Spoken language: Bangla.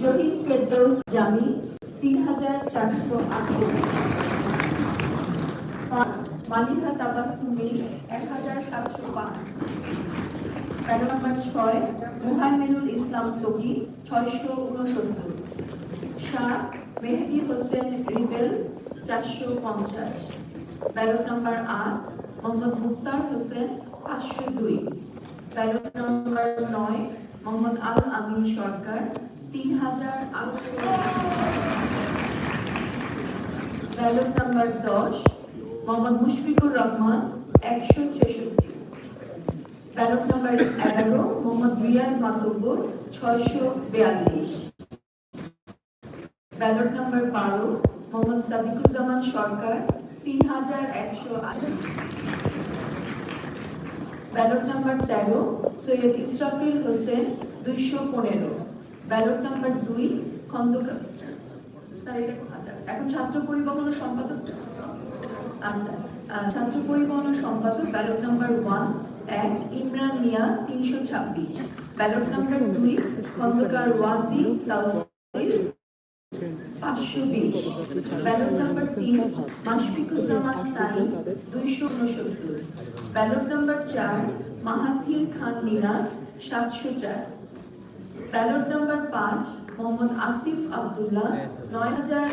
জহির ফেরদৌস জামি তিন হাজার চারশো পাঁচ, মালিহা তাবাসুমি এক হাজার সাতশো পাঁচ। প্যারো নম্বর ছয় মুহাইমিনুল ইসলাম তকি ছয়শো উনসত্তর। সাত, মেহেদি হোসেন রিবেল চারশো পঞ্চাশ। ব্যালট নম্বর আট, মোহাম্মদ মুক্তার হোসেন পাঁচশো দুই। ব্যালট নম্বর নয়, মোহাম্মদ আল আমিন সরকার তিন হাজার আটশো ব্যালট নম্বর দশ, মোহাম্মদ মুশফিকুর রহমান, একশো ছেষট্টি। ব্যালট নম্বর এগারো, মোহাম্মদ রিয়াজ মাতব্বর, ছয়শো বিয়াল্লিশ। ব্যালট নম্বর বারো, মোহাম্মদ সাদিকুজ্জামান সরকার তিন হাজার একশো আশি। ব্যালট নম্বর তেরো, সৈয়দ ইসরাফিল হোসেন, দুইশো পনেরো। ব্যালট নম্বর দুই খন্দকার স্যার আচ্ছা এখন ছাত্র পরিবহন ও সম্পাদক আচ্ছা ছাত্র পরিবহন ও সম্পাদক, ব্যালট নাম্বার ওয়ান, এক, ইমরান মিয়া, তিনশো ছাব্বিশ। ব্যালট নাম্বার দুই, খন্দকার ওয়াজি, তাওসিফ, পাঁচশো বিশ। ব্যালট নাম্বার তিন, মাশফিকুজ্জামান তাইম, দুইশো উনসত্তর ব্যালট নাম্বার চার, মাহাথির খান মিরাজ সাতশো চার। ব্যালট নাম্বার পাঁচ মোহাম্মদ আসিফ আবদুল্লাহ নয় হাজার